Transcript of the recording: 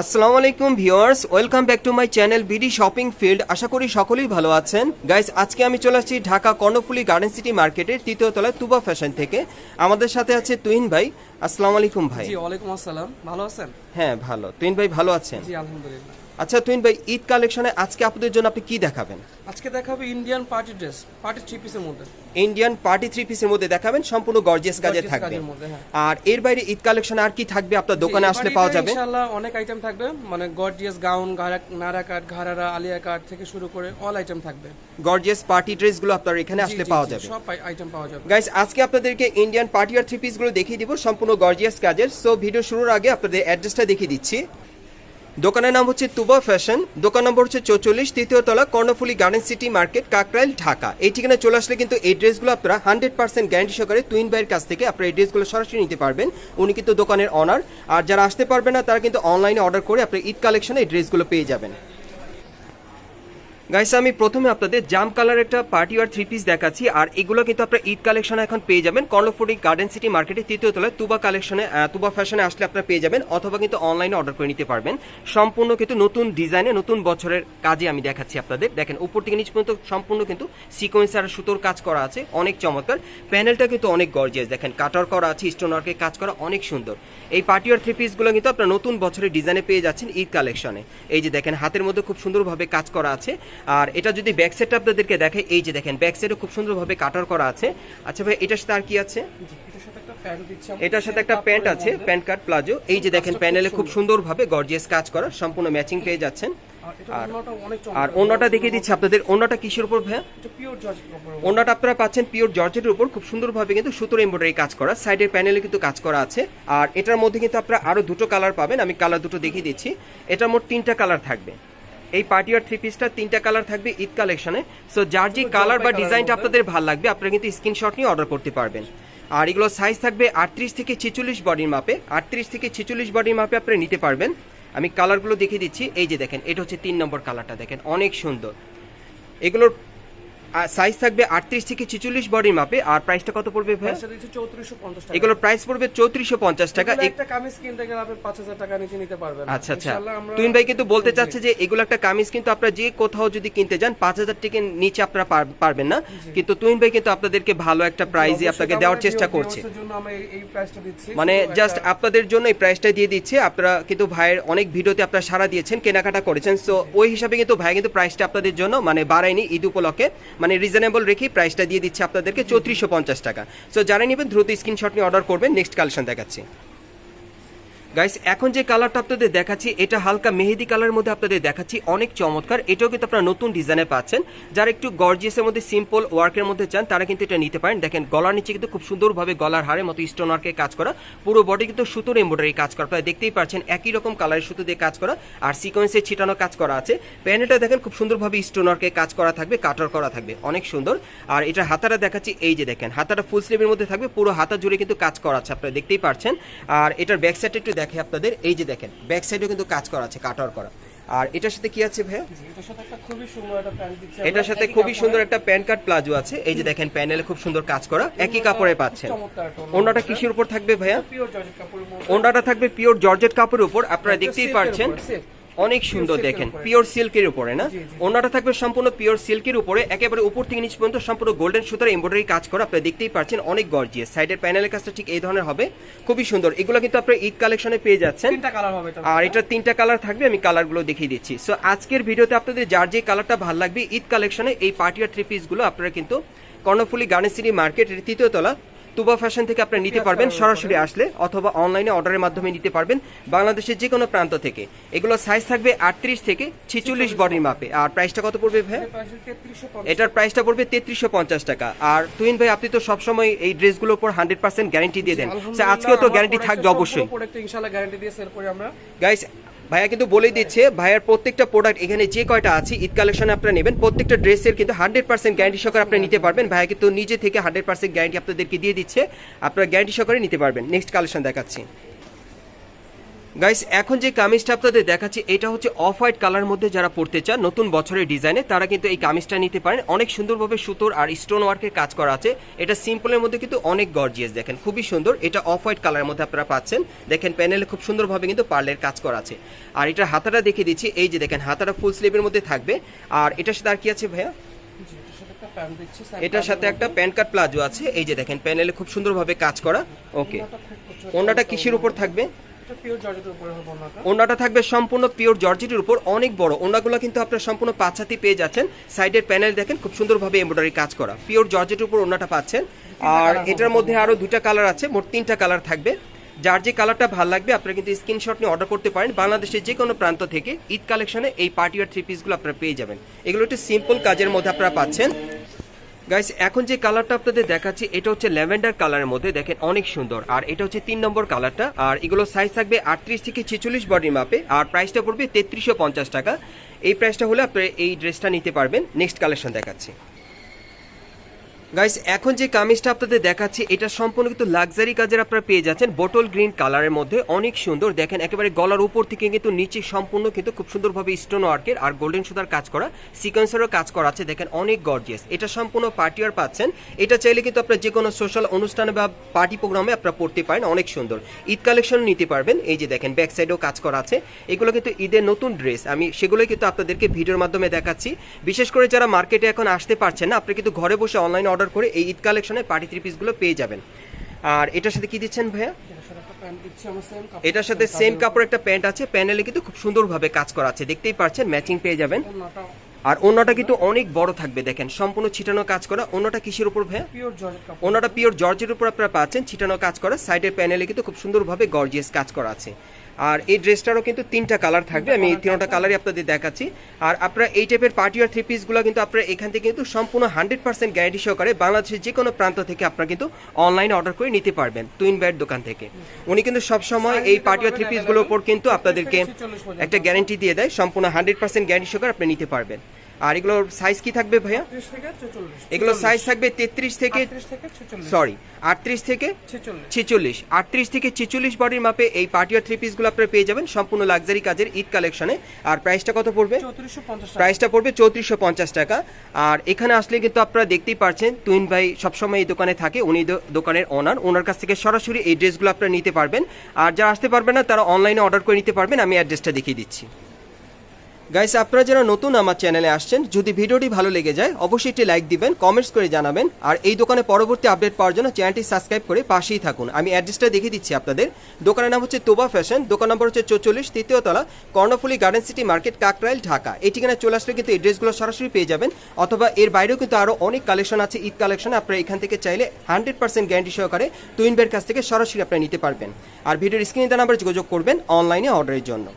আসসালামু আলাইকুম viewers welcome back to my channel BD shopping field. আশা করি সকলেই ভালো আছেন। গাইস আজকে আমি চলে আসছি ঢাকা কর্ণফুলি গার্ডেন সিটি মার্কেটের তৃতীয় তলায় তুবা ফ্যাশন থেকে। আমাদের সাথে আছে তুহিন ভাই। আসসালামু আলাইকুম ভাই। জি ওয়ালাইকুম আসসালাম। ভালো আছেন? হ্যাঁ ভালো। তুহিন ভাই ভালো আছেন? জি আলহামদুলিল্লাহ। আচ্ছা তুহিন ভাই ঈদ কালেকশনে আজকে আপনাদের জন্য আপনি কি দেখাবেন? আজকে দেখাবো Indian party dress party three পিসের মধ্যে। ইন্ডিয়ান পার্টি থ্রি পিসের মধ্যে দেখাবেন সম্পূর্ণ গর্জিয়াস কাজে থাকবে। হ্যাঁ। আর এর বাইরে ঈদ কালেকশনে আর কি থাকবে আপনার দোকানে আসলে পাওয়া যাবে? ইনশাআল্লাহ অনেক আইটেম থাকবে মানে গর্জিয়াস গাউন নারা কাট ঘাড়ারা আলিয়া কাট থেকে শুরু করে অল আইটেম থাকবে। গর্জিয়াস পার্টি ড্রেসগুলো আপনার এখানে আসলে পাওয়া যাবে। সব আইটেম পাওয়া যাবে। গাইস আজকে আপনাদেরকে ইন্ডিয়ান পার্টি আর থ্রি পিসগুলো দেখিয়ে দিব সম্পূর্ণ গর্জিয়াস কাজের সো ভিডিও শুরুর আগে আপনাদের অ্যাড্রেসটা দেখিয়ে দিচ্ছি। দোকানের নাম হচ্ছে তুবা ফ্যাশন। দোকান নম্বর হচ্ছে চৌচল্লিশ, তৃতীয় তলা, Karnaphuli garden city market, Kakrail, Dhaka. এই ঠিকানা চলে আসলে কিন্তু এই ড্রেসগুলো আপনারা হান্ড্রেড পার্সেন্ট গ্যারান্টি সহকারে তুইন ভাইয়ের কাছ থেকে আপনারা এই ড্রেসগুলো সরাসরি নিতে পারবেন। উনি কিন্তু দোকানের অনার আর যারা আসতে পারবে না, তারা কিন্তু অনলাইনে অর্ডার করে আপনার ঈদ কালেকশনে এই ড্রেসগুলো পেয়ে যাবেন। গাইস আমি প্রথমে আপনাদের জাম কালার একটা পার্টি আর থ্রি পিস দেখাচ্ছি, আর এগুলো কিন্তু আপনারা ঈদ কালেকশনে এখন পেয়ে যাবেন। কর্ণফুরি গার্ডেন সিটি মার্কেটের তৃতীয় তলায় তুবা কালেকশনে তুবা ফ্যাশনে আসলে আপনারা পেয়ে যাবেন, অথবা কিন্তু অনলাইনে অর্ডার করে নিতে পারবেন। সম্পূর্ণ কিন্তু নতুন ডিজাইনে নতুন বছরের কাজে আমি দেখাচ্ছি আপনাদের। দেখেন, উপর থেকে নিচ পর্যন্ত সম্পূর্ণ কিন্তু সিকোয়েন্স আর সুতোর কাজ করা আছে, অনেক চমৎকার। প্যানেলটা কিন্তু অনেক গর্জিয়াস দেখেন কাটার করা আছে স্টোন ওয়ার্কের কাজ করা অনেক সুন্দর। এই পার্টি আর থ্রি পিসগুলো কিন্তু আপনারা নতুন বছরের ডিজাইনে পেয়ে যাচ্ছেন ঈদ কালেকশনে এই যে দেখেন, হাতের মধ্যে খুব সুন্দরভাবে কাজ করা আছে। আর এটা যদি ব্যাক সাইডটা আপনাদেরকে দেখে এই যে দেখেন ব্যাক সাইডে খুব সুন্দরভাবে কাটার করা আছে। আচ্ছা ভাই এটার সাথে আর কি আছে? এটার সাথে একটা প্যান্ট আছে। প্যান্ট কাট প্লাজো এই যে দেখেন প্যানেলে খুব সুন্দর। সুন্দরভাবে গর্জিয়াস কাজ করা সম্পূর্ণ ম্যাচিং পেয়ে যাচ্ছেন। আর আর। অন্যটা দেখিয়ে দিচ্ছি আপনাদের। অন্যটা কিসের উপর ভাইয়া? অন্যটা আপনারা পাচ্ছেন পিওর জর্জেটের উপর। খুব সুন্দরভাবে কিন্তু সুতোর এমব্রয়ডারি কাজ করা। সাইডের প্যানেলে কিন্তু কাজ করা আছে। আর এটার মধ্যে কিন্তু আপনারা আরও দুটো কালার পাবেন। আমি কালার দুটো দেখিয়ে দিচ্ছি। এটার মোট তিনটা কালার থাকবে। এই পার্টি আর থ্রি পিসটা তিনটা কালার থাকবে ঈদ কালেকশনে সো যার যে কালার বা ডিজাইনটা আপনাদের ভালো লাগবে আপনারা কিন্তু স্ক্রিনশট নিয়ে অর্ডার করতে পারবেন। আর এগুলো সাইজ থাকবে আটত্রিশ থেকে ছেচল্লিশ বডির মাপে আটত্রিশ থেকে ছেচল্লিশ বডির মাপে আপনি নিতে পারবেন। আমি কালারগুলো দেখিয়ে দিচ্ছি। এই যে দেখেন এটা হচ্ছে তিন নম্বর কালারটা দেখেন অনেক সুন্দর। এগুলোর সাইজ থাকবে আটত্রিশ থেকে ছেচল্লিশ বডির মাপে। আর প্রাইসটা কত পড়বে ভাই পঞ্চাশ প্রাইস পড়বে চৌত্রিশশো পঞ্চাশ টাকা। একটা কামিজ কিনতে গেলে আপনি পাঁচ হাজার টাকা নিচে নিতে পারবেন আচ্ছা আচ্ছা। ইনশাআল্লাহ ভাই কিন্তু বলতে চাচ্ছে যে এগুলো একটা কামিজ কিন্তু আপনারা যে কোথাও যদি কিনতে যান পাঁচ হাজার টাকা নিচে আপনারা পারবেন না। কিন্তু তুইন ভাই কিন্তু আপনাদেরকে ভালো একটা প্রাইজে আপনাকে দেওয়ার চেষ্টা করছে। মানে জাস্ট আপনাদের জন্য এই প্রাইসটা দিয়ে দিচ্ছে। আপনারা কিন্তু ভাইয়ের অনেক ভিডিওতে আপনারা সারা দিয়েছেন কেনাকাটা করেছেন। তো ওই হিসাবে কিন্তু ভাই কিন্তু প্রাইসটা আপনাদের জন্য মানে বাড়ায়নি ঈদ উপলক্ষে। মানে রিজনেবল রেখেই প্রাইসটা দিয়ে দিচ্ছে আপনাদেরকে চৌত্রিশশো পঞ্চাশ টাকা। সো যারা নেবেন, দ্রুত স্ক্রিনশট নিয়ে অর্ডার করবেন। নেক্সট কালেকশন দেখাচ্ছি। গাইস এখন যে কালারটা আপনাদের দেখাচ্ছি, এটা হালকা মেহেদি কালারের মধ্যে আপনাদের দেখাচ্ছি। অনেক চমৎকার। এটাও কিন্তু আপনারা নতুন ডিজাইনে পাচ্ছেন। যারা একটু গর্জিয়াসের মধ্যে সিম্পল ওয়ার্কের মধ্যে চান, তারা কিন্তু এটা নিতে পারেন। দেখেন, গলার নিচে কিন্তু খুব সুন্দরভাবে গলার হারের মতো স্টোন ওয়ার্কের কাজ করা। পুরো বডি কিন্তু সুতোর এমব্রয়ডারি কাজ করা। আপনারা দেখতেই পাচ্ছেন, একই রকম কালারের সুতো দিয়ে কাজ করা। আর সিকোয়েন্সের ছিটানো কাজ করা আছে। প্যানেলটা দেখেন, খুব সুন্দরভাবে স্টোন ওয়ার্কের কাজ করা থাকবে কাটার করা থাকবে। অনেক সুন্দর। আর এটা হাতাটা দেখাচ্ছি, এই যে দেখেন, হাতাটা ফুল স্লিভের মধ্যে থাকবে। পুরো হাতা জুড়ে কিন্তু কাজ করা আছে, আপনারা দেখতেই পাচ্ছেন। আর এটার ব্যাক সাইডটা একটু দেখে আপনাদের এই যে দেখেন ব্যাক সাইডেও কিন্তু কাজ করা আছে কাটার করা। আর এটার সাথে কি আছে ভাইয়া? এটার সাথে একটা খুবই সুন্দর একটা প্যান্ট কার্ড এটার সাথে খুবই সুন্দর একটা প্যান্ট কাট প্লাজো আছে। এই যে দেখেন প্যানেলে খুব সুন্দর কাজ করা একই কাপড়ে পাচ্ছেন। ওন্ডাটা ওনাটা কিসের উপর থাকবে ভাইয়া। ওনাটা থাকবে পিওর জর্জেট কাপড়ের উপর। আপনারা দেখতেই পারছেন। silk। অনেক সুন্দর দেখেন। পিওর সিল্কের উপরে না। ওনাটা থাকবে সম্পূর্ণ পিওর সিল্কের উপরে। একেবারে উপর থেকে নিচ পর্যন্ত সম্পূর্ণ গোল্ডেন সুতার এমব্রয়ডারি কাজ করা। আপনারা দেখতেই পাচ্ছেন অনেক গর্জিয়াস সাইডের প্যানেলের কাজটা ঠিক এই ধরনের হবে। খুবই সুন্দর। এগুলো কিন্তু আপনারা ঈদ কালেকশনে পেয়ে যাচ্ছেন। তিনটা কালার হবে এটা আর এটা তিনটা কালার থাকবে আমি কালারগুলো দেখিয়ে দিচ্ছি। সো আজকের ভিডিওতে আপনাদের যার যে কালারটা ভালো লাগবে ঈদ কালেকশনে এই পার্টি আর থ্রি পিসগুলো আপনারা কিন্তু কর্ণফুলি গার্ডেন সিটি মার্কেটের তৃতীয় তলা তুবা ফ্যাশন থেকে আপনারা নিতে পারবেন সরাসরি আসলে অথবা অনলাইনে অর্ডারের মাধ্যমে নিতে পারবেন বাংলাদেশের যে কোনো প্রান্ত থেকে। এগুলো সাইজ থাকবে আটত্রিশ থেকে ছেচল্লিশ বডির মাপে। আর প্রাইসটা কত পড়বে ভাই? এটার price হচ্ছে 3350 এটার প্রাইসটা পড়বে তেত্রিশশো পঞ্চাশ টাকা। আর তুহিন ভাই আপনি তো সবসময় এই ড্রেসগুলোর উপর হান্ড্রেড পার্সেন্ট গ্যারান্টি দিয়ে দেন। So, আজকেও তো গ্যারান্টি থাকবে অবশ্যই। গ্যারান্টি দিয়ে সেল করি আমরা। গাইস ভাইয়া কিন্তু বলেই দিচ্ছে, ভাইয়ার প্রত্যেকটা প্রোডাক্ট এখানে যে কয়টা আছে, ঈদ কালেকশন আপনারা নেবেন। প্রত্যেকটা ড্রেসের কিন্তু হান্ড্রেড পার্সেন্ট গ্যারান্টি সহকারে আপনি নিতে পারবেন। ভাইয়া কিন্তু নিজে থেকে হান্ড্রেড পার্সেন্ট গ্যারান্টি আপনাদেরকে দিয়ে দিচ্ছে। আপনারা গ্যারান্টি সহকারে নিতে পারবেন। নেক্সট কালেকশন দেখাচ্ছি। গাইস এখন যে কামিজটা আপনাদের দেখাচ্ছি এটা হচ্ছে অফ হোয়াইট কালার মধ্যে যারা পড়তে চান নতুন বছরের ডিজাইনে তারা কিন্তু এই কামিজটা নিতে পারেন। অনেক সুন্দরভাবে সুতোর আর স্টোন ওয়ার্কের কাজ করা আছে। এটা সিম্পলের মধ্যে কিন্তু অনেক গর্জিয়াস দেখেন খুবই সুন্দর। এটা অফ হোয়াইট কালারের মধ্যে আপনারা পাচ্ছেন। দেখেন প্যানেলে খুব সুন্দরভাবে কিন্তু পার্লের কাজ করা আছে। আর এটা হাতাটা দেখিয়ে দিচ্ছি এই যে দেখেন হাতাটা ফুল স্লিভের মধ্যে থাকবে। আর এটার সাথে আর কি আছে ভাইয়া? এটার সাথে একটা প্যান্ট কাট প্লাজো আছে। এই যে দেখেন প্যানেলে খুব সুন্দরভাবে কাজ করা। ওকে ওনাটা কিসের উপর থাকবে? ওনাটা থাকবে সম্পূর্ণ পিওর জর্জেটের উপর অনেক বড়। ওনাগুলো কিন্তু আপনার সম্পূর্ণ পাঁচ হাতি পেয়ে যাচ্ছেন। সাইডের প্যানেল দেখেন খুব সুন্দরভাবে এমব্রয়ডারি কাজ করা। পিওর জর্জেটের উপর ওনাটা পাচ্ছেন। আর এটার মধ্যে আরও দুটা কালার আছে মোট তিনটা কালার থাকবে। যার যে কালারটা ভালো লাগবে আপনারা কিন্তু স্ক্রিনশট নিয়ে অর্ডার করতে পারেন। বাংলাদেশের যে কোনো প্রান্ত থেকে ঈদ কালেকশনে এই পার্টি আর থ্রি পিসগুলো আপনারা পেয়ে যাবেন। এগুলো একটু সিম্পল কাজের মধ্যে আপনারা পাচ্ছেন। গাইস এখন যে কালারটা আপনাদের দেখাচ্ছি, এটা হচ্ছে ল্যাভেন্ডার কালারের মধ্যে। দেখেন, অনেক সুন্দর। আর এটা হচ্ছে তিন নম্বর কালারটা আর এগুলো সাইজ থাকবে আটত্রিশ থেকে ছেচল্লিশ বডির মাপে আর প্রাইসটা পড়বে তেত্রিশশো টাকা। এই প্রাইসটা হলে আপনি এই ড্রেসটা নিতে পারবেন। নেক্সট কালেকশন দেখাচ্ছি। গাইস এখন যে কামিজটা আপনাদের দেখাচ্ছি, এটা সম্পূর্ণ কিন্তু লাক্সারি কাজের আপনারা পেয়ে যাচ্ছেন। বোটল গ্রিন কালারের মধ্যে, অনেক সুন্দর। দেখেন, একেবারে গলার উপর থেকে কিন্তু নিচে সম্পূর্ণ কিন্তু খুব সুন্দরভাবে স্টোন ওয়ার্কের আর গোল্ডেন সুতার কাজ করা সিকোয়েন্সেরও কাজ করা আছে। দেখেন, অনেক গর্জিয়াস এটা সম্পূর্ণ পার্টি আর পাচ্ছেন। এটা চাইলে কিন্তু আপনার যে কোনো সোশ্যাল অনুষ্ঠানে বা পার্টি প্রোগ্রামে আপনারা পড়তে পারেন, অনেক সুন্দর। ঈদ কালেকশন নিতে পারবেন। এই যে দেখেন ব্যাক সাইডেও কাজ করা আছে। এগুলো কিন্তু ঈদের নতুন ড্রেস আমি সেগুলোই কিন্তু আপনাদেরকে ভিডিওর মাধ্যমে দেখাচ্ছি। বিশেষ করে যারা মার্কেটে এখন আসতে পারছেন না আপনি কিন্তু ঘরে বসে অনলাইন অর্ডার করে এই ঈদ কালেকশনে পার্টি থ্রি পিসগুলো পেয়ে যাবেন। আর এটার সাথে কি দিচ্ছেন ভাইয়া? এটার সাথে সেম কাপড় একটা প্যান্ট আছে। প্যানেলে কিন্তু খুব সুন্দরভাবে কাজ করা আছে। দেখতেই পাচ্ছেন ম্যাচিং পেয়ে যাবেন। আর অন্যটা কিন্তু অনেক বড় থাকবে, দেখেন, সম্পূর্ণ ছিটানো কাজ করা। অন্যটা কিসের উপর ভাইয়া? ওনাটা পিওর জর্জের উপর আপনারা পাচ্ছেন, ছিটানো কাজ করা। সাইডের প্যানেলে কিন্তু খুব সুন্দরভাবে গর্জিয়াস কাজ করা আছে। আর এই ড্রেসটারও কিন্তু তিনটা কালার থাকবে। আমি এই তিনটা কালারই আপনাদের দেখাচ্ছি। আর আপনারা এই টাইপের পার্টি আর থ্রি পিসগুলো কিন্তু আপনারা এখান থেকে কিন্তু সম্পূর্ণ হান্ড্রেড পার্সেন্ট গ্যারান্টি সহকারে বাংলাদেশের যে কোনো প্রান্ত থেকে আপনারা কিন্তু অনলাইনে অর্ডার করে নিতে পারবেন টুইন ব্যাট দোকান থেকে। উনি কিন্তু সবসময় এই পার্টি আর থ্রি পিসগুলোর উপর কিন্তু আপনাদেরকে একটা গ্যারান্টি দিয়ে দেয় সম্পূর্ণ হান্ড্রেড পার্সেন্ট গ্যারান্টি সহকারে আপনি নিতে পারবেন। আর এগুলোর সাইজ কি থাকবে ভাইয়া? 30 থেকে 44 এগুলো সাইজ থাকবে তেত্রিশ থেকে 30 থেকে 46 সরি আটত্রিশ থেকে ছেচল্লিশ। আটত্রিশ থেকে ছেচল্লিশ বডির মাপে এই পার্টি আর থ্রি পিসগুলো আপনারা পেয়ে যাবেন সম্পূর্ণ লাক্সারি কাজের ঈদ কালেকশনে আর প্রাইসটা কত পড়বে? 3450 প্রাইসটা পড়বে চৌত্রিশশো পঞ্চাশ টাকা। আর এখানে আসলে কিন্তু আপনারা দেখতেই পারছেন তুইন ভাই সবসময় এই দোকানে থাকে উনি দোকানের ওনার ওনার কাছ থেকে সরাসরি এই ড্রেসগুলো আপনারা নিতে পারবেন। আর যারা আসতে পারবেন না তারা অনলাইনে অর্ডার করে নিতে পারবেন। আমি অ্যাড্রেসটা দেখিয়ে দিচ্ছি। গাইস আপনারা যারা নতুন আমার চ্যানেলে আসছেন, যদি ভিডিওটি ভালো লেগে যায়, অবশ্যই একটি লাইক দিবেন কমেন্টস করে জানাবেন, আর এই দোকানে পরবর্তী আপডেট পাওয়ার জন্য চ্যানেলটি সাবস্ক্রাইব করে পাশেই থাকুন। আমি অ্যাড্রেসটা দেখিয়ে দিচ্ছি আপনাদের। দোকানের নাম হচ্ছে তোবা ফ্যাশন দোকান নম্বর হচ্ছে চৌচল্লিশ, তৃতীয় তলা, Karnaphuli garden city market Kakrail, Dhaka. এই ঠিকানায় চলে আসলে কিন্তু এই ড্রেসগুলো সরাসরি পেয়ে যাবেন, অথবা এর বাইরেও কিন্তু আরও অনেক কালেকশন আছে, ঈদ কালেকশন আপনারা এখান থেকে চাইলে হান্ড্রেড পার্সেন্ট গ্যারান্টি সহকারে টুইন বের কাছ থেকে সরাসরি আপনারা নিতে পারবেন। আর ভিডিওর স্ক্রিনে নাম্বারে যোগাযোগ করবেন অনলাইনে অর্ডারের জন্য।